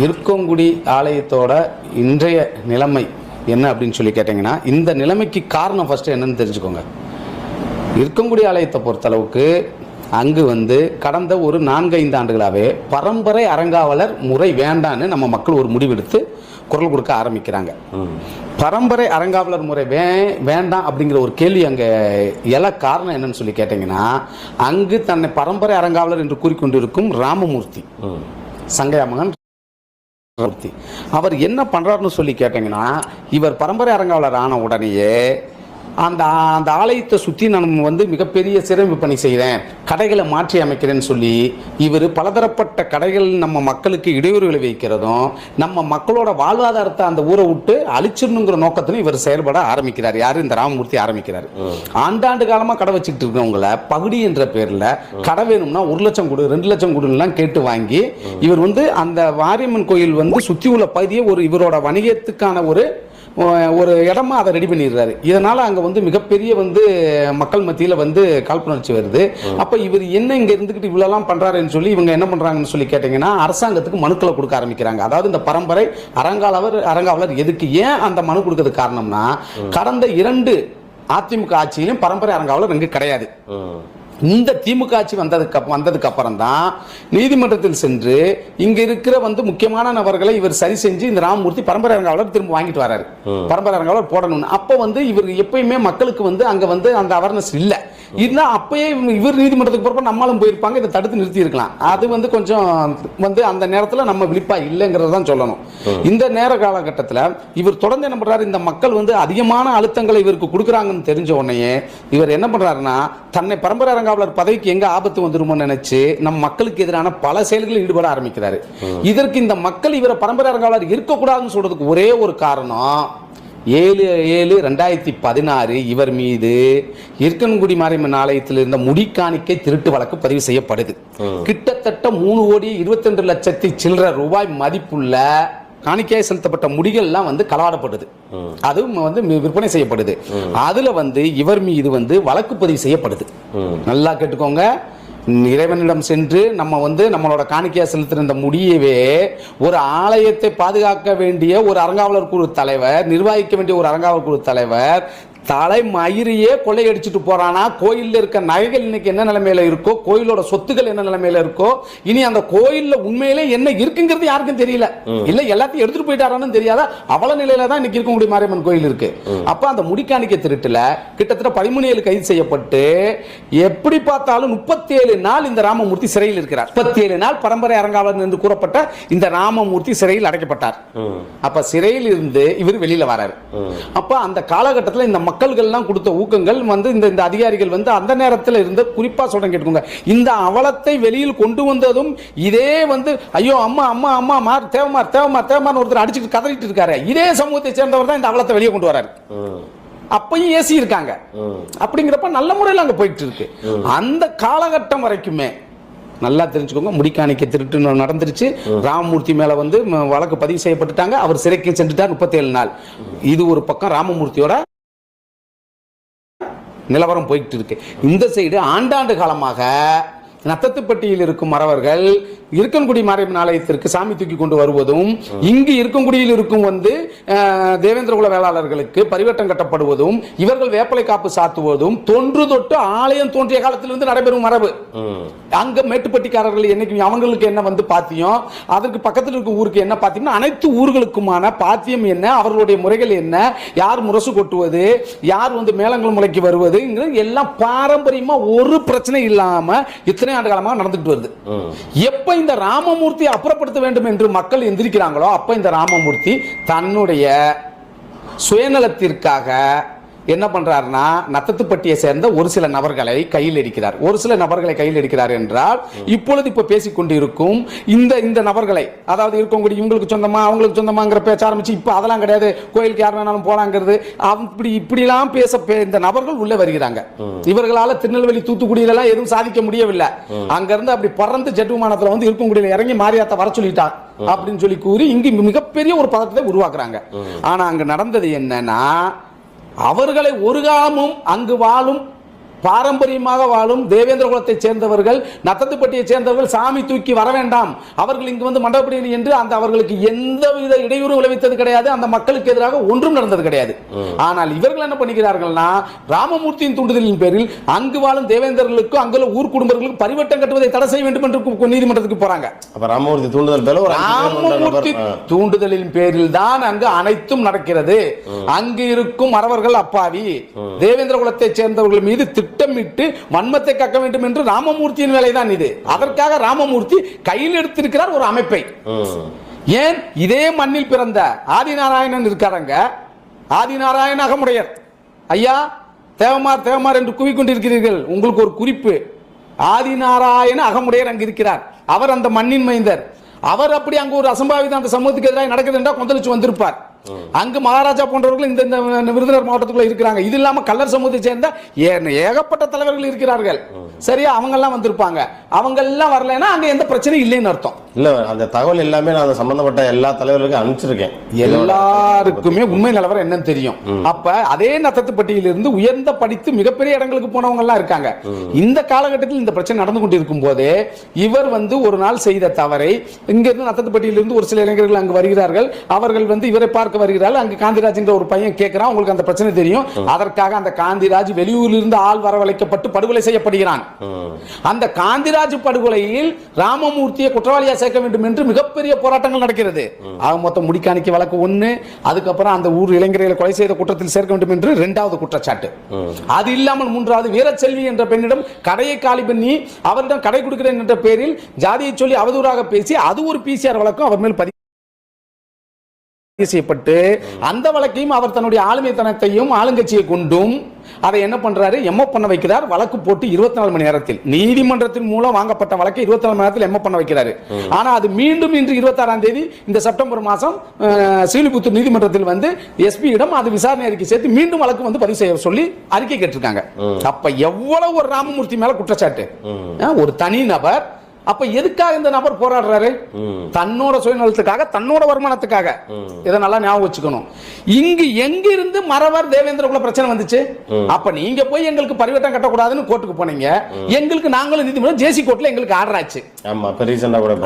இருக்கங்குடி ஆலயத்தோட இன்றைய நிலைமை என்ன அப்படின்னு சொல்லி கேட்டிங்கன்னா இந்த நிலைமைக்கு காரணம் ஃபஸ்ட்டு என்னன்னு தெரிஞ்சுக்கோங்க. இருக்கங்குடி ஆலயத்தை பொறுத்தளவுக்கு அங்கு வந்து கடந்த ஒரு நான்கு ஐந்து ஆண்டுகளாகவே பரம்பரை அறங்காவலர் முறை வேண்டான்னு நம்ம மக்கள் ஒரு முடிவெடுத்து குரல் கொடுக்க ஆரம்பிக்கிறாங்க. பரம்பரை அறங்காவலர் முறை வே வேண்டாம் அப்படிங்கிற ஒரு கேள்வி அங்கே எல காரணம் என்னன்னு சொல்லி கேட்டிங்கன்னா அங்கு தன்னை பரம்பரை அறங்காவலர் என்று கூறிக்கொண்டிருக்கும் ராமமூர்த்தி. சங்கையா மகன் மூர்த்தி அவர் என்ன பண்ணுறாருன்னு சொல்லி கேட்டீங்கன்னா இவர் பரம்பரை அரங்காவலர் ஆன உடனேயே அந்த அந்த ஆலயத்தை சுற்றி நான் வந்து மிகப்பெரிய சிறை விற்பனை செய்கிறேன் கடைகளை மாற்றி அமைக்கிறேன்னு சொல்லி இவர் பலதரப்பட்ட கடைகள் நம்ம மக்களுக்கு இடையூறு விளைவிக்கிறதும் நம்ம மக்களோட வாழ்வாதாரத்தை அந்த ஊரை விட்டு அழிச்சிடணுங்கிற நோக்கத்திலும் இவர் செயல்பட ஆரம்பிக்கிறார். யார்? இந்த ராமமூர்த்தி ஆரம்பிக்கிறார். ஆண்டாண்டு காலமாக கடை வச்சுக்கிட்டு இருக்கவங்கள பகுடி என்ற பேரில் கடை வேணும்னா ஒரு லட்சம் கொடு ரெண்டு லட்சம் கொடுலாம் கேட்டு வாங்கி இவர் வந்து அந்த வாரியம்மன் கோயில் வந்து சுற்றி உள்ள பகுதியை ஒரு இவரோட வணிகத்துக்கான ஒரு ஒரு இடமா அதை ரெடி பண்ணிடுறாரு. இதனால அங்க வந்து மிகப்பெரிய வந்து மக்கள் மத்தியில வந்து காழ்ப்புணர்ச்சி வருது. அப்ப இவர் என்ன இங்க இருந்துகிட்டு இவ்வளவுலாம் பண்றாருன்னு சொல்லி இவங்க என்ன பண்றாங்கன்னு சொல்லி கேட்டீங்கன்னா அரசாங்கத்துக்கு மனுக்களை கொடுக்க ஆரம்பிக்கிறாங்க. அதாவது இந்த பரம்பரை அரங்காவலர் அரங்காவலர் எதுக்கு ஏன் அந்த மனு கொடுக்கறது காரணம்னா கடந்த இரண்டு அதிமுக ஆட்சியிலும் பரம்பரை அரங்காவலர் இங்கு கிடையாது. இந்த திமுக ஆட்சி வந்ததுக்கு வந்ததுக்கு அப்புறம் தான் நீதிமன்றத்தில் சென்று இங்க இருக்கிற வந்து முக்கியமான நபர்களை இவர் சரி செஞ்சு இந்த ராமமூர்த்தி பரம்பரை அரங்காவலர் திரும்ப வாங்கிட்டு வராரு. பரம்பரை அரங்காவலர் போடணும்னு. அப்போ வந்து இவர் எப்பயுமே மக்களுக்கு வந்து அங்க வந்து அந்த அவேர்னஸ் இல்ல. இருந்தா அப்பயே இவர் நீதிமன்றத்துக்கு போறப்ப நம்மளும் போயிருப்பாங்க இதை தடுத்து நிறுத்தி இருக்கலாம் அது வந்து கொஞ்சம் வந்து அந்த நேரத்துல நம்ம விழிப்பா இல்லைங்கிறத தான் சொல்லணும். இந்த நேர காலகட்டத்தில் இவர் தொடர்ந்து என்ன பண்றாரு இந்த மக்கள் வந்து அதிகமான அழுத்தங்களை இவருக்கு கொடுக்குறாங்கன்னு தெரிஞ்ச உடனே இவர் என்ன பண்றாருன்னா தன்னை பரம்பரை அரங்காவலர் பதவிக்கு எங்க ஆபத்து வந்துருமோ நினைச்சு நம் மக்களுக்கு எதிரான பல செயல்களில் ஈடுபட ஆரம்பிக்கிறாரு. இதற்கு இந்த மக்கள் இவரை பரம்பரை அரங்காவலர் இருக்கக்கூடாதுன்னு சொல்றதுக்கு ஒரே ஒரு காரணம் ஏழு ஏழு ரெண்டாயிரத்தி பதினாறு இவர் மீது இருக்கன்குடி மாரியம்மன் ஆலயத்தில் இருந்த முடிக்காணிக்கை திருட்டு வழக்கு பதிவு செய்யப்படுது. கிட்டத்தட்ட மூணு கோடி இருபத்தி ரெண்டு லட்சத்தி சில்லற ரூபாய் மதிப்புள்ள காணிக்கையாக செலுத்தப்பட்ட முடிகள்லாம் வந்து கலாடப்படுது. அதுவும் வந்து விற்பனை செய்யப்படுது. அதுல வந்து இவர் மீது வந்து வழக்கு பதிவு செய்யப்படுது. நல்லா கேட்டுக்கோங்க. இறைவனிடம் சென்று நம்ம வந்து நம்மளோட காணிக்கையா செலுத்தின இந்த முடியவே ஒரு ஆலயத்தை பாதுகாக்க வேண்டிய ஒரு அறங்காவலர் குழு தலைவர் நிர்வகிக்க வேண்டிய ஒரு அறங்காவலர் குழு தலைவர் தலை மயிரையே கொள்ளையடிச்சிட்டு போறானா? கோயில்ல இருக்க நகைகள் இன்னைக்கு என்ன நிலைமையில இருக்கோ? கோயிலோட சொத்துக்கள் என்ன நிலைமையில இருக்கோ? இனி அந்த கோயில்ல உண்மையிலே என்ன இருக்குங்கிறது யாருக்கும் தெரியல. இல்ல எல்லாத்தையும் எடுத்துட்டு போயிட்டாரான்னு தெரியாத? அவல நிலையில தான் இன்னைக்கு இருக்கக்கூடிய மாரியம்மன் கோயில் இருக்கு. அப்ப அந்த முடிக்காணிக்கை திருட்டுல கிட்டத்தட்ட பதிமூணு ஏழு கைது செய்யப்பட்டு எப்படி பார்த்தாலும் முப்பத்தி ஏழு நாள் இந்த ராமமூர்த்தி சிறையில் இருக்கிறார். முப்பத்தி ஏழு நாள் பரம்பரை அரங்காவலர் என்று கூறப்பட்ட இந்த ராமமூர்த்தி சிறையில் அடைக்கப்பட்டார். அப்ப சிறையில் இருந்து இவர் வெளியில வராரு. அப்ப அந்த காலகட்டத்தில் இந்த மக்கள்கள்லாம் கொடுத்த ஊக்கங்கள் வந்து இந்த இந்த அதிகாரிகள் வந்து அந்த நேரத்தில் இருந்து குறிப்பா சொல்றேன் கேட்டுக்கோங்க. இந்த அவலத்தை வெளியில் கொண்டு வந்ததும் இதே வந்து ஐயோ அம்மா அம்மா அம்மா மார் தேவமார் தேவமார் தேவமார் ஒருத்தர் அடிச்சுட்டு கதறிட்டு இருக்காரு. இதே சமூகத்தை சேர்ந்தவர் தான் இந்த அவலத்தை வெளியே கொண்டு வராரு. அப்பயும் ஏசி இருக்காங்க. அப்படிங்கிறப்ப நல்ல முறையில் அங்க போயிட்டு இருக்கு. அந்த காலகட்டம் வரைக்குமே நல்லா தெரிஞ்சுக்கோங்க முடிக்காணிக்க திருட்டு நடந்துருச்சு. ராமமூர்த்தி மேல வந்து வழக்கு பதிவு செய்யப்பட்டுட்டாங்க. அவர் சிறைக்கு சென்றுட்டார் முப்பத்தேழு நாள். இது ஒரு பக்கம் ராமமூர்த்தியோட நிலவரம் போயிட்டு இருக்கு. இந்த சைடு ஆண்டாண்டு காலமாக நத்தத்துப்பட்டியில் இருக்கும் மறவர்கள் இருக்கன்குடி மாரியம்மன் ஆலயத்திற்கு சாமி தூக்கி கொண்டு வருவதும் இங்கு இருக்கன்குடியில் இருக்கும் வந்து தேவேந்திரகுல வேளாளர்களுக்கு பரிவட்டம் கட்டப்படுவதும் இவர்கள் வேப்பலை காப்பு சாத்துவதும் தொன்று தொட்டு ஆலயம் தோன்றிய காலத்திலிருந்து நடைபெறும் மரபு. அங்க மேட்டுப்பட்டிக்காரர்கள் என்னைக்கு அவங்களுக்கு என்ன வந்து பாத்தியம் அதற்கு பக்கத்தில் இருக்க ஊருக்கு என்ன பாத்தியம்னா அனைத்து ஊர்களுக்குமான பாத்தியம் என்ன அவர்களுடைய முறைகள் என்ன யார் முரசு கொட்டுவது யார் வந்து மேளங்கள் முளைக்கு வருவதுங்கிறது எல்லாம் பாரம்பரியமா ஒரு பிரச்சனை இல்லாம இத்தனை ஆண்டு காலமாக நடந்துட்டு வருது. எப்ப இந்த ராமமூர்த்தியை அப்புறப்படுத்த வேண்டும் என்று மக்கள் எந்திரிக்கிறாங்களோ அப்ப இந்த ராமமூர்த்தி தன்னுடைய சுயநலத்திற்காக என்ன பண்றாருன்னா நத்தத்துப்பட்டியை சேர்ந்த ஒரு சில நபர்களை கையில் எடுக்கிறார். ஒரு சில நபர்களை கையில் எடுக்கிறார் என்றால் இப்பொழுது இப்ப பேசிக் கொண்டிருக்கும் இந்த இந்த நபர்களை அதாவது இருக்கக்கூடிய இவங்களுக்கு சொந்தமா அவங்களுக்கு சொந்தமாங்கிற பேச்ச ஆரம்பிச்சு இப்ப அதெல்லாம் கிடையாது. கோயிலுக்கு யார் வேணாலும் போலாங்கிறது அப்படி இப்படிலாம் பேச இந்த நபர்கள் உள்ள வருகிறாங்க. இவர்களால திருநெல்வேலி தூத்துக்குடியிலலாம் எதுவும் சாதிக்க முடியவில்லை. அங்க இருந்து அப்படி பறந்து ஜெட் விமானத்துல வந்து இருக்கங்குடியில இறங்கி மாரியாத்த வர சொல்லிட்டார் அப்படின்னு சொல்லி கூறி இங்கு மிகப்பெரிய ஒரு பதட்டத்தை உருவாக்குறாங்க. ஆனா அங்க நடந்தது என்னன்னா அவர்களை ஒரு காலமும் அங்கு வாழும் பாரம்பரியமாக வாழும் தேவேந்திர குலத்தைச் சேர்ந்தவர்கள் நத்தத்துப்பட்டியைச் சேர்ந்தவர்கள் சாமி தூக்கி வர வேண்டாம். அவர்கள் இங்கு வந்து மண்டபப்படியில் என்று அந்த அவர்களுக்கு எந்தவித இடையூறு விளைவித்தது கிடையாது. அந்த மக்களுக்கு எதிராக ஒன்றும் நடந்தது கிடையாது. ஆனால் இவர்கள் என்ன பண்ணுகிறார்கள்னா ராமமூர்த்தியின் தூண்டுதலின் பேரில் அங்கு வாழும் தேவேந்தர்களுக்கும் அங்குள்ள ஊர் குடும்பங்களுக்கும் பரிவட்டம் கட்டுவதை தடை செய்ய வேண்டும் என்று நீதிமன்றத்துக்கு போறாங்க. அப்ப ராமமூர்த்தி தூண்டுதல் ராமமூர்த்தி. தூண்டுதலின் பேரில் தான் அங்கு அனைத்தும் நடக்கிறது. அங்கு இருக்கும் மறவர்கள் அப்பாவி. தேவேந்திர குலத்தைச் சேர்ந்தவர்கள் மீது திட்டமிட்டு வன்மத்தை கக்க வேண்டும் என்று ராமமூர்த்தியின் வேலைதான் இது. அதற்காக ராமமூர்த்தி கையில் எடுத்திருக்கிறார் ஒரு அமைப்பை. ஏன்? இதே மண்ணில் பிறந்த ஆதிநாராயணன் இருக்காரங்க. ஆதிநாராயண அகமுடையர். ஐயா தேவமார் தேவமார் என்று கூவிக்கொண்டிருக்கிறீர்கள். உங்களுக்கு ஒரு குறிப்பு. ஆதிநாராயண அகமுடையர் அங்கு இருக்கிறார். அவர் அந்த மண்ணின் மைந்தர். அவர் அப்படி அங்கு ஒரு அசம்பாவிதம் அந்த சமூகத்துக்கு எதிராக நடக்குது என்றால் கொந்தளிச்சு வந்திருப்பார். அங்கு மகாராஜா போன்றவர்கள் இந்த விருதுநகர் மாவட்டத்துக்குள்ள இருக்கிறாங்க. இது இல்லாம கல்லர் சமூகத்தை சேர்ந்த ஏகப்பட்ட தலைவர்கள் இருக்கிறார்கள். சரியா? அவங்க எல்லாம் வந்திருப்பாங்க. அவங்க எல்லாம் வரலைன்னா அங்க எந்த பிரச்சனையும் இல்லைன்னு அர்த்தம். இல்ல அந்த தகவல் எல்லாமே நான் அந்த சம்பந்தப்பட்ட எல்லா தலைவர்களுக்கும் அனுப்பிச்சிருக்கேன். எல்லாருக்குமே உண்மை நிலவரம் என்னன்னு தெரியும். அப்ப அதே நத்தத்துப்பட்டியிலிருந்து உயர்ந்த படித்து மிகப்பெரிய இடங்களுக்கு போனவங்க எல்லாம் இருக்காங்க இந்த காலகட்டத்தில் இந்த பிரச்சனை நடந்து கொண்டிருக்கும் போதே இவர் வந்து ஒரு நாள் செய்த தவறை இங்க இருந்து நத்தத்துப்பட்டியிலிருந்து ஒரு சில இளைஞர்கள் அங்கு வருகிறார்கள். அவர்கள் வந்து இவரை பார்க்க வருகிறார்கள். அங்கு காந்திராஜ் என்ற ஒரு பையன் கேட்கிறான். உங்களுக்கு அந்த பிரச்சனை தெரியும். அதற்காக அந்த காந்திராஜ் வெளியூரில் இருந்து ஆள் வரவழைக்கப்பட்டு படுகொலை செய்யப்படுகிறான். அந்த காந்திராஜ் படுகொலையில் ராமமூர்த்தியை குற்றவாளியா சேர்க்க வேண்டும் என்று மிகப்பெரிய போராட்டங்கள் நடக்கிறது. ஆக மொத்தம் முடிக்காணிக்க வழக்கு ஒன்று அதுக்கப்புறம் அந்த ஊர் இளைஞர்களை கொலை செய்த குற்றத்தில் சேர்க்க வேண்டும் என்று இரண்டாவது குற்றச்சாட்டு. அது இல்லாமல் மூன்றாவது வீரச்செல்வி என்ற பெண்ணிடம் கடையை காலி பண்ணி அவரிடம் கடை கொடுக்கிறேன் என்ற பேரில் ஜாதியை சொல்லி அவதூறாக பேசி அது ஒரு பிசிஆர் வழக்கம் அவர் மேல் பதிவு செய்யப்பட்டு அந்த வழக்கையும் அவர் தன்னுடைய ஆளுமைத்தனத்தையும் ஆளுங்கட்சியை கொண்டும் அதை என்ன பண்றாரு? எம்ம பண்ண வைக்கிறார். வழக்கு போட்டு இருபத்தி நாலு மணி நேரத்தில். நீதிமன்றத்தின் மூலம் வாங்கப்பட்ட வழக்கை இருபத்தி நாலு மணி நேரத்தில் எம்ம பண்ண வைக்கிறாரு. ஆனா அது மீண்டும் இன்று இருபத்தாறாம் தேதி இந்த செப்டம்பர் மாசம் அஹ், ஸ்ரீலிபுத்தூர் நீதிமன்றத்தில் வந்து எஸ்பி இடம் அது விசாரணை அறிக்கை சேர்த்து மீண்டும் வழக்கு வந்து பதிவு செய்ய சொல்லி அறிக்கை கேட்டிருக்காங்க. அப்ப எவ்வளவு ஒரு ராமமூர்த்தி மேல குற்றச்சாட்டு? ஒரு தனி நபர் அப்ப எதுக்காக இந்த நபர் போராடுறாரு? தன்னோட சுயநலத்துக்காக தன்னோட வருமானத்துக்காக. இதை நல்லா ஞாபகம் வச்சுக்கணும். இங்கு எங்க இருந்து மறவர் தேவேந்திரகுல பிரச்சனை வந்துச்சு? அப்ப நீங்க போய் எங்களுக்கு பரிவட்டம் கட்டக்கூடாதுன்னு கோர்ட்டுக்கு போனீங்க. எங்களுக்கு நாங்களும் நீதிமன்றம் ஜேசி கோர்ட்ல எங்களுக்கு ஆர்டர் ஆச்சு.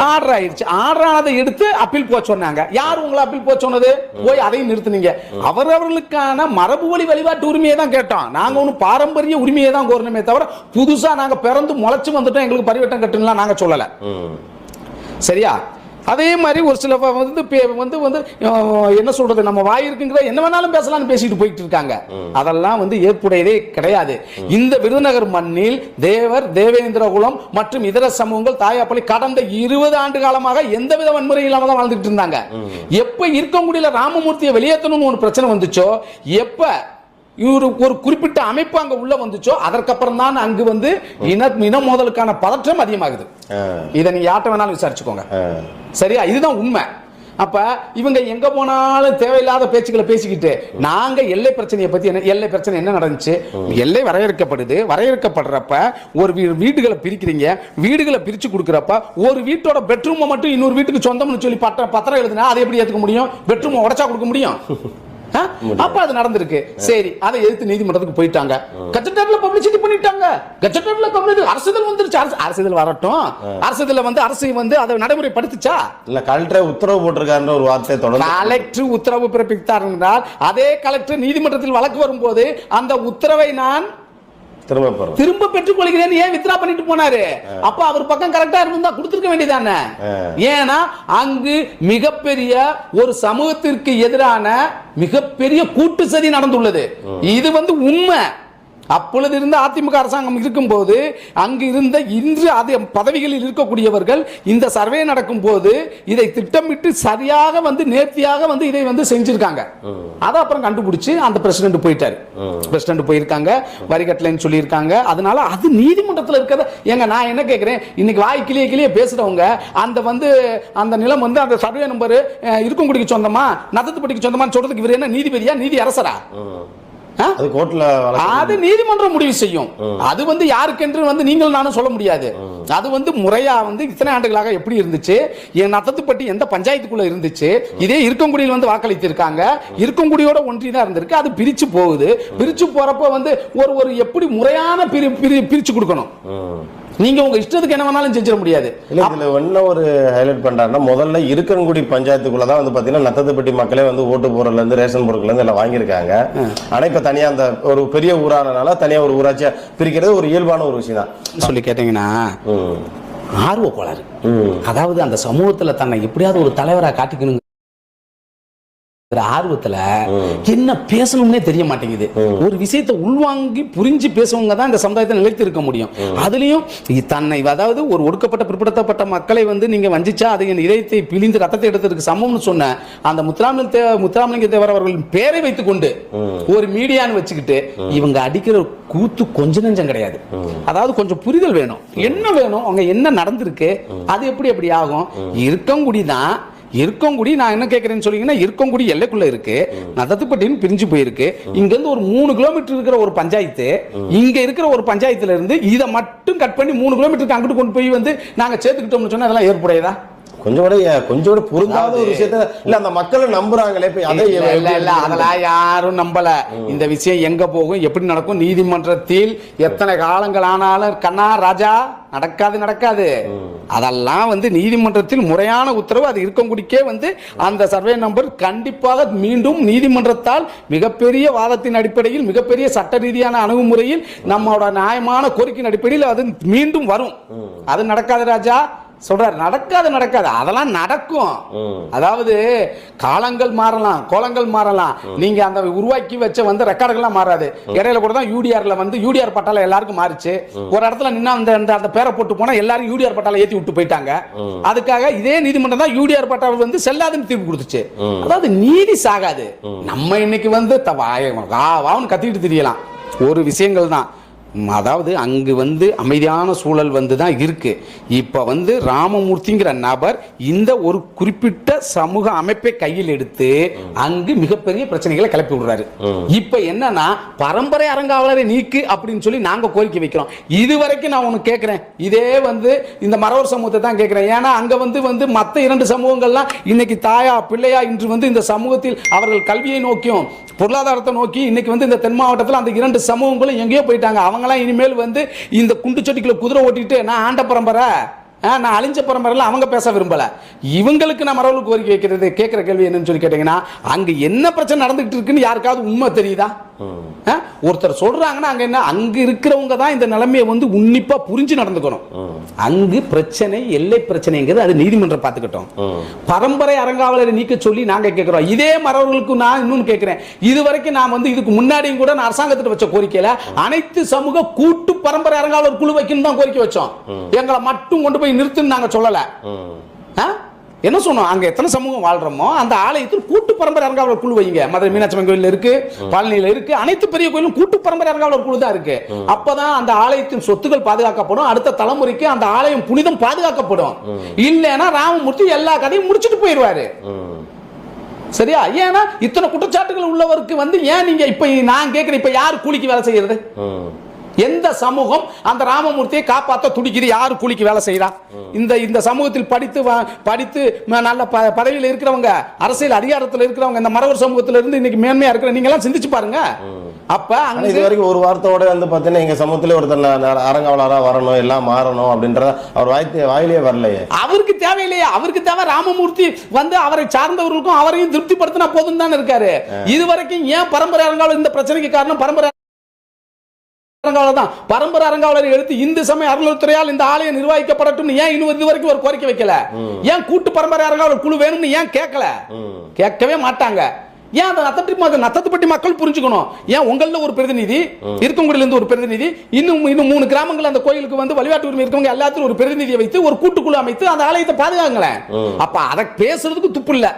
ஆர்டர் ஆயிடுச்சு ஆர்டர் ஆனதை எடுத்து அப்பீல் போக சொன்னாங்க. யார் உங்களை அப்பீல் போக சொன்னது? போய் அதையும் நிறுத்துனீங்க. அவரவர்களுக்கான மரபு வழி வழிபாட்டு உரிமையை தான் கேட்டோம். நாங்க ஒன்றும் பாரம்பரிய உரிமையை தான் கோரணுமே தவிர புதுசா நாங்க பிறந்து முளைச்சு வந்துட்டோம். எங்களுக்கு பரிவட்டம் கட்டுலாம் நாங்க சொல்லல. சரியா? அதே மாதிரி ஒரு சில வந்து வந்து வந்து என்ன சொல்றது நம்ம வாய் இருக்குங்கிற என்ன வேணாலும் பேசலாம்னு பேசிட்டு போயிட்டு இருக்காங்க. அதெல்லாம் வந்து ஏற்புடையதே கிடையாது. இந்த விருதுநகர் மண்ணில் தேவர் தேவேந்திர குலம் மற்றும் இதர சமூகங்கள் தாயாப்பள்ளி கடந்த இருபது ஆண்டு காலமாக எந்தவித வன்முறை இல்லாம தான் வாழ்ந்துட்டு இருந்தாங்க. எப்ப இருக்க முடியல ராமமூர்த்தியை வெளியேற்றணும்னு ஒரு பிரச்சனை வந்துச்சோ எப்ப இவரு ஒரு குறிப்பிட்ட அமைப்பு அங்க உள்ள வந்துச்சோ அதற்கப்புறம் தான் அங்கு வந்து இன இன மோதலுக்கான பதற்றம் அதிகமாகுது. இதை நீங்க யார்ட்ட வேணாலும் விசாரிச்சுக்கோங்க. சரியா? இதுதான் உண்மை. அப்ப இவங்க எங்க போனாலும் தேவையில்லாத பேச்சுக்களை பேசிக்கிட்டு நாங்க எல்லை பிரச்சனையை பத்தி என்ன எல்லை பிரச்சனை என்ன நடந்துச்சு? எல்லை வரையறுக்கப்படுது. வரையறுக்கப்படுறப்ப ஒரு வீடுகளை பிரிக்கிறீங்க. வீடுகளை பிரிச்சு கொடுக்கறப்ப ஒரு வீட்டோட பெட்ரூமை மட்டும் இன்னொரு வீட்டுக்கு சொந்தம்னு சொல்லி பத்திரம் பத்திரம் எழுதுனா அதை எப்படி ஏத்துக்க முடியும்? பெட்ரூமை உடைச்சா கொடுக்க முடியும்? அப்ப அது நடந்திருக்கு. சரி அதை எதிர்த்து நீதிமன்றத்துக்கு போயிட்டாங்க. கச்சட்டர்ல பப்ளிசிட்டி பண்ணிட்டாங்க. கச்சட்டர்ல பப்ளிசிட்டி அரசுதல் வந்துருச்சு. அரசு அரசுதல் வரட்டும். அரசுதல்ல வந்து அரசு வந்து அதை நடைமுறைப்படுத்துச்சா? இல்ல கலெக்டரே உத்தரவு போட்டிருக்காருன்ற ஒரு வார்த்தை தொடர்ந்து கலெக்டர் உத்தரவு பிறப்பித்தார் என்றால் அதே கலெக்டர் நீதிமன்றத்தில் வழக்கு வரும்போது அந்த உத்தரவை நான் திரும்ப திரும்ப பெற்றுக் கொள்கிறேன் ஏன் வித்ரா பண்ணிட்டு போனாரு? அப்ப அவர் பக்கம் கரெக்டா இருந்தா கொடுத்திருக்க வேண்டியதானே? ஏன்னா அங்கு மிகப்பெரிய ஒரு சமூகத்திற்கு எதிரான மிகப்பெரிய கூட்டு சதி நடந்துள்ளது. இது வந்து உண்மை. அப்பொழுது இருந்த அதிமுக அரசாங்கம் இருக்கும்போது அங்கு இருந்த இன்று அதே பதவிகளில் இருக்கக்கூடியவர்கள் இந்த சர்வே நடக்கும் போது இதை திட்டமிட்டு சரியாக வந்து நேர்த்தியாக வந்து இதை வந்து செஞ்சிருக்காங்க. அதை அப்புறம் கண்டுபிடிச்சு அந்த பிரசிடென்ட் போயிட்டாரு. பிரசிடென்ட் போயிருக்காங்க வரி கட்டலைன்னு சொல்லியிருக்காங்க. அதனால அது நீதிமன்றத்தில் இருக்கிறத ஏங்க நான் என்ன கேட்கிறேன் இன்னைக்கு வாய் கிளிய கிளிய பேசுறவங்க அந்த வந்து அந்த நிலம் வந்து அந்த சர்வே நம்பர் இருக்குங்குடிக்கு சொந்தமா? நத்தத்துப்பட்டிக்கு சொந்தமான்னு சொல்றதுக்கு இவர் என்ன நீதிபதியா? நீதி அரசரா? அது கோர்ட்ல அது நீதிமன்றம் முடிவு செய்யும். அது வந்து யாருக்கென்று வந்து நீங்கள் நானும் சொல்ல முடியாது. அது வந்து முறையா வந்து இத்தனை ஆண்டுகளாக எப்படி இருந்துச்சு? என் நத்தத்துப்பட்டி எந்த பஞ்சாயத்துக்குள்ள இருந்துச்சு? இதே இருக்கங்குடியில் வந்து வாக்களித்து இருக்காங்க இருக்கங்குடியோட ஒன்றி தான் இருந்திருக்கு. அது பிரிச்சு போகுது. பிரிச்சு போறப்ப வந்து ஒரு ஒரு எப்படி முறையான பிரி பிரி- பிரிச்சு கொடுக்கணும். ம். நீங்க உங்க இஷ்டத்துக்கு என்ன வேணாலும் செஞ்சிட முடியாது இல்ல இதுல என்ன ஒரு ஹைலைட் பண்றாருன்னா முதல்ல இருக்கன்குடி பஞ்சாயத்துக்குள்ள தான் வந்து பாத்தீங்கன்னா நத்தத்துப்பட்டி மக்களே வந்து ஓட்டு போறதுல இருந்து ரேஷன் பொருட்கள் இருந்து எல்லாம் வாங்கியிருக்காங்க ஆனா இப்ப தனியா அந்த ஒரு பெரிய ஊரானனால தனியா ஒரு ஊராட்சியா பிரிக்கிறது ஒரு இயல்பான ஒரு விஷயம் தான் சொல்லி கேட்டீங்கன்னா. ஆர்வ கோளாறு. அதாவது அந்த சமூகத்துல தன்னை எப்படியாவது ஒரு தலைவரா காட்டிக்கணுங்க ஆர்வத்துல என்ன பேசணும்னே தெரிய மாட்டேங்குது. ஒரு விஷயத்தை உள்வாங்கி புரிஞ்சு பேசுவவங்க தான் இந்த சமுதாயத்தை நிலைத்து இருக்க முடியும். அதுலயும் தன்னை அதாவது ஒரு ஒடுக்கப்பட்ட பிற்படுத்தப்பட்ட மக்களை வந்து நீங்க வஞ்சிச்சா அதை என் இதயத்தை பிழிந்து ரத்தத்தை எடுத்ததுக்கு சமம்னு சொன்ன அந்த முத்துராமலிங்க தே முத்துராமலிங்க தேவர் அவர்களின் பேரை வைத்துக் கொண்டு ஒரு மீடியான்னு வச்சுக்கிட்டு இவங்க அடிக்கிற கூத்து கொஞ்ச நெஞ்சம் கிடையாது. அதாவது கொஞ்சம் புரிதல் வேணும். என்ன வேணும்? அவங்க என்ன நடந்திருக்கு? அது எப்படி எப்படி ஆகும்? இருக்கங்குடி தான் இருக்கங்குடி நான் என்ன கேட்கறேன்னு சொன்னீங்கன்னா இருக்கங்குடி எல்லைக்குள்ள இருக்கு. நதத்துப்பட்டின்னு பிரிஞ்சு போயிருக்கு. இங்க இருந்து ஒரு மூணு கிலோமீட்டர் இருக்கிற ஒரு பஞ்சாயத்து இங்க இருக்கிற ஒரு பஞ்சாயத்துல இருந்து இதை மட்டும் கட் பண்ணி மூணு கிலோமீட்டருக்கு அங்கிட்டு கொண்டு போய் வந்து நாங்க சேர்த்துக்கிட்டோம்னு சொன்னா அதெல்லாம் ஏற்புடையதா? கொஞ்சம் கூட கொஞ்சம் கூட பொருந்தாத ஒரு விஷயத்த இல்ல அந்த மக்கள் நம்புறாங்களே இப்ப அதை அதெல்லாம் யாரும் நம்பல. இந்த விஷயம் எங்க போகும் எப்படி நடக்கும்? நீதிமன்றத்தில் எத்தனை காலங்கள் ஆனாலும் கண்ணா ராஜா நடக்காது நடக்காது. அதெல்லாம் வந்து நீதிமன்றத்தில் முறையான உத்தரவு அது இருக்கங்குடிக்கே வந்து அந்த சர்வே நம்பர் கண்டிப்பாக மீண்டும் நீதிமன்றத்தால் மிகப்பெரிய வாதத்தின் அடிப்படையில் மிகப்பெரிய சட்ட ரீதியான அணுகுமுறையில் நம்மளோட நியாயமான கோரிக்கையின் அடிப்படையில் அது மீண்டும் வரும். அது நடக்காது ராஜா. சொல்றாரு நடக்காது நடக்காது. அதெல்லாம் நடக்கும். அதாவது காலங்கள் மாறலாம் கோலங்கள் மாறலாம். நீங்க அந்த உருவாக்கி வச்ச வந்து ரெக்கார்டுகள்லாம் மாறாது. இடையில கூட தான் யூடிஆர்ல வந்து யூடிஆர் பட்டால எல்லாருக்கும் மாறிச்சு. ஒரு இடத்துல நின்னா அந்த அந்த- பேரை போட்டு போனா எல்லாரும் யூடிஆர் பட்டால ஏத்தி விட்டு போயிட்டாங்க. அதுக்காக இதே நீதிமன்றம் தான் யூடிஆர் பட்டால் வந்து செல்லாதுன்னு தீர்ப்பு கொடுத்துச்சு. அதாவது நீதி சாகாது. நம்ம இன்னைக்கு வந்து த- வாய- வா வான்னு கத்திக்கிட்டு தெரியலாம். ஒரு விஷயங்கள் தான். அதாவது அங்கு வந்து அமைதியான சூழல் வந்து தான் இருக்கு. இப்ப வந்து ராமமூர்த்திங்கிற நபர் இந்த ஒரு குறிப்பிட்ட சமூக அமைப்பை கையில் எடுத்து அங்கு மிகப்பெரிய பிரச்சனைகளை கிளப்பி விடுறாரு. இப்ப என்னன்னா பரம்பரை அறங்காவலரை நீக்கு அப்படின்னு சொல்லி நாங்க கோரிக்கை வைக்கிறோம். இது வரைக்கும் நான் ஒண்ணு கேட்கிறேன் இதே வந்து இந்த மரவர் சமூகத்தை தான் கேட்கிறேன் ஏன்னா அங்க வந்து வந்து மத்த இரண்டு சமூகங்கள்லாம் இன்னைக்கு தாயா பிள்ளையா இன்று வந்து இந்த சமூகத்தில் அவர்கள் கல்வியை நோக்கியும் பொருளாதாரத்தை நோக்கி இன்னைக்கு வந்து இந்த தென் மாவட்டத்தில் அந்த இரண்டு சமூகங்களும் எங்கேயோ போயிட்டாங்க. அவங்களாம் இனிமேல் வந்து இந்த குண்டு சட்டிக்குள்ள குதிரை ஓட்டிட்டு நான் ஆண்ட பரம்பரை. நான் அழிஞ்ச பரம்பரையில் அவங்க பேச விரும்பல. இவங்களுக்கு நான் மரபு கோரிக்கை வைக்கிறது கேட்குற கேள்வி என்னன்னு சொல்லி கேட்டீங்கன்னா அங்க என்ன பிரச்சனை நடந்துகிட்டு இருக்குன்னு யாருக்காவது உண்மை தெரியுதா? ஒருத்தர் சொல்றாங்கன்னா அங்க என்ன அங்க இருக்கிறவங்க தான் இந்த நிலைமையை வந்து உன்னிப்பா புரிஞ்சு நடந்துக்கணும். அங்கு பிரச்சனை எல்லை பிரச்சனைங்கிறது அது நீதிமன்றம் பார்த்துக்கிட்டோம். பரம்பரை அறங்காவலரை நீக்க சொல்லி நாங்க கேட்கிறோம். இதே மரபர்களுக்கு நான் இன்னும் கேட்கிறேன். இது வரைக்கும் நான் வந்து இதுக்கு முன்னாடியும் கூட நான் அரசாங்கத்திட்ட வச்ச கோரிக்கையில அனைத்து சமூக கூட்டு பரம்பரை அறங்காவலர் குழு வைக்கணும் தான் கோரிக்கை வச்சோம். எங்களை மட்டும் கொண்டு போய் நிறுத்துன்னு நாங்க சொல்லல? என்ன சொன்னோம்? அங்க எத்தனை சமூகம் வாழ்றோமோ அந்த ஆலயத்தில் கூட்டு பரம்பரை அறங்காவலர் குழு வைங்க. மதுரை மீனாட்சி கோயில் இருக்கு பழனியில இருக்கு அனைத்து பெரிய கோயிலும் கூட்டு பரம்பரை அறங்காவலர் குழு தான் இருக்கு. அப்பதான் அந்த ஆலயத்தின் சொத்துக்கள் பாதுகாக்கப்படும். அடுத்த தலைமுறைக்கு அந்த ஆலயம் புனிதம் பாதுகாக்கப்படும். இல்லைன்னா ராமமூர்த்தி எல்லா கதையும் முடிச்சிட்டு போயிடுவாரு. சரியா? ஏன்னா இத்தனை குற்றச்சாட்டுகள் உள்ளவருக்கு வந்து ஏன் நீங்க இப்ப நான் கேட்கிறேன் இப்ப யார் கூலிக்கு வேலை செய்யறது? எந்த சமூகம் அந்த ராமமூர்த்தியை காப்பாத்த துடிக்குது யாரு கூலிக்கு வேலை செய்யறா இந்த இந்த சமூகத்தில் படித்து படித்து நல்ல பதவியில் இருக்கிறவங்க அரசியல் அதிகாரத்தில் இருக்கிறவங்க இந்த மரவர் சமூகத்துல இருந்து இன்னைக்கு மேன்மையா இருக்கிற நீங்க எல்லாம் சிந்திச்சு பாருங்க. அப்ப ஆனா இது அங்க வரைக்கும் ஒரு வார்த்தையோட வந்து பாத்தீங்கன்னா எங்க சமூகத்திலே ஒருத்தர் அரங்காவலரா வரணும் எல்லாம் மாறணும் அப்படின்றத அவர் வாய்த்து வாயிலே வரலையே. அவருக்கு தேவையில்லையே. அவருக்கு தேவை ராமமூர்த்தி வந்து அவரை சார்ந்தவர்களுக்கும் அவரையும் திருப்திப்படுத்தினா போதும் தானே இருக்காரு. இது வரைக்கும் ஏன் பரம்பரை அரங்காவலர் இந்த பிரச்சனைக்கு காரணம்? பரம்பரை அரங்காவலர் தான் பரம்பரை அரங்காவலரை எடுத்து இந்து சமய அறநிலைத்துறையால் இந்த ஆலயம் நிர்வகிக்கப்படட்டும் ஏன் இன்னும் இது வரைக்கும் ஒரு கோரிக்கை வைக்கல? ஏன் கூட்டு பரம்பரை அரங்காவலர் குழு வேணும்னு ஏன் கேட்கல? கேட்கவே மாட்டாங்க. ஏன் அந்த நத்தப்பட்டி மக்கள் நத்தத்துப்பட்டி மக்கள் புரிஞ்சுக்கணும்? ஏன் உங்கள ஒரு பிரதிநிதி இருக்கங்குடியில இருந்து ஒரு பிரதிநிதி இன்னும் இன்னும் மூணு கிராமங்கள் அந்த கோயிலுக்கு வந்து வழிபாட்டு உரிமை இருக்கவங்க எல்லாத்தையும் ஒரு பிரதிநிதியை வைத்து ஒரு கூட்டுக்குழு அமைத்து அந்த ஆலயத்தை பாதுகாங்களேன். அப்ப அதை பேசுறதுக்கு துப்பு இல்ல.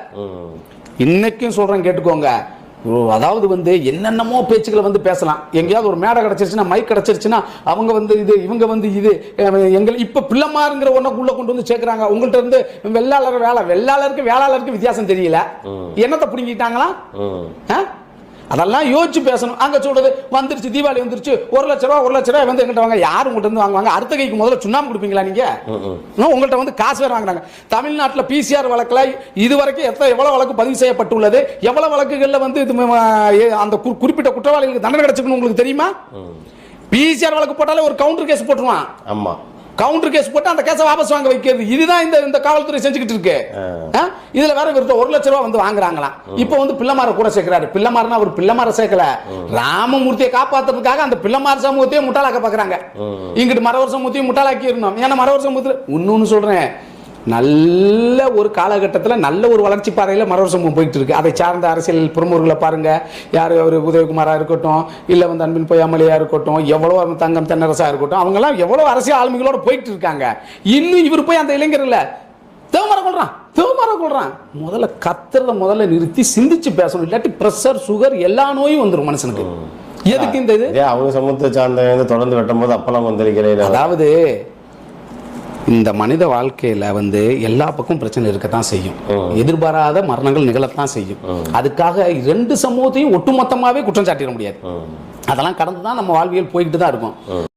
இன்னைக்கும் சொல்றேன் கேட்டுக்கோங்க. அதாவது வந்து என்னென்னமோ பேச்சுக்களை வந்து பேசலாம். எங்கேயாவது ஒரு மேடை கிடைச்சிருச்சுன்னா மைக் கிடைச்சிருச்சுன்னா அவங்க வந்து இது இவங்க வந்து இது எங்களை இப்ப பிள்ளைமாருங்கிற உள்ள கொண்டு வந்து சேர்க்கறாங்க. உங்கள்ட்ட இருந்து வெள்ளாளர் வேலை வெள்ளாளருக்கு வேளாளருக்கு வித்தியாசம் தெரியல. என்னத்தை பிடுங்கிட்டாங்களா? அதெல்லாம் யோசிச்சு பேசணும். அங்க சொல்றது வந்துருச்சு தீபாவளி வந்துருச்சு ஒரு லட்ச ரூபா ஒரு லட்ச ரூபா வந்து எங்கிட்ட வாங்க. யார் உங்கள்கிட்ட இருந்து வாங்குவாங்க? அடுத்த கைக்கு முதல்ல சுண்ணாம்பு கொடுப்பீங்களா நீங்க? இன்னும் உங்கள்கிட்ட வந்து காசு வேற வாங்குறாங்க. தமிழ்நாட்டில் பிசிஆர் வழக்குல இதுவரைக்கும் எத்தனை எவ்வளவு வழக்கு பதிவு செய்யப்பட்டுள்ளது? எவ்வளவு வழக்குகள்ல வந்து இது அந்த குறி- குறிப்பிட்ட குற்றவாளிகளுக்கு தண்டனை கிடைச்சிக்கணும் உங்களுக்கு தெரியுமா? பிசிஆர் வழக்கு போட்டாலே ஒரு கவுண்டர் கேஸ் போட்டுருவான். ஆமா. கவுண்டர் கேஸ் போட்டு அந்த கேஸை வாபஸ் வாங்க வைக்கிறது. இதுதான் இந்த இந்த காவல்துறை செஞ்சுக்கிட்டு இருக்கு? இதுல வேற இவர்கிட்ட ஒரு லட்ச ரூபா வந்து வாங்குறாங்களாம். இப்போ வந்து பிள்ளைமார கூட சேர்க்கிறாரு. பிள்ளைமாரனா அவர் பிள்ளைமார சேர்க்கல. ராமமூர்த்தியை காப்பாத்துறதுக்காக அந்த பிள்ளைமார சமூகத்தையே முட்டாளாக்க பாக்குறாங்க. இங்கிட்டு மரவர் சமூகத்தையும் முட்டாளாக்கி இருந்தோம் ஏன்னா மரவர் சமூகத்தில் இன்னொன்னு சொல்றேன். நல்ல ஒரு காலகட்டத்தில் நல்ல ஒரு வளர்ச்சி பாதையில் மரவர் சமூகம் போயிட்டு இருக்கு அதை சார்ந்த அரசியல் பிரமுகர்களை பாருங்க. யார் அவர் உதயகுமாரா இருக்கட்டும் இல்லை வந்து அன்பின் பொய்யாமலையா இருக்கட்டும் எவ்வளோ தங்கம் தென்னரசா இருக்கட்டும் அவங்கெல்லாம் எவ்வளோ அரசியல் ஆளுமைகளோட போயிட்டு இருக்காங்க இன்னும் இவர் போய் அந்த இளைஞர்ல தேவமரம் கொள்றான் தேவமரம் கொள்றான். முதல்ல கத்துறத முதல்ல நிறுத்தி சிந்திச்சு பேசணும். இல்லாட்டி ப்ரெஷர் சுகர் எல்லா நோயும் வந்துடும் மனுஷனுக்கு. எதுக்கு இந்த இது? அவங்க சமூகத்தை வந்து தொடர்ந்து வெட்டும் போது அப்பெல்லாம் வந்திருக்கிறேன் அதாவது இந்த மனித வாழ்க்கையில வந்து எல்லா பக்கம் பிரச்சனை இருக்கத்தான் செய்யும். எதிர்பாராத மரணங்கள் நிகழத்தான் செய்யும். அதுக்காக ரெண்டு சமூகத்தையும் ஒட்டுமொத்தமாவே குற்றம் சாட்டிட முடியாது. அதெல்லாம் கடந்து தான் நம்ம வாழ்வியல் போய்கிட்டு தான் இருக்கும்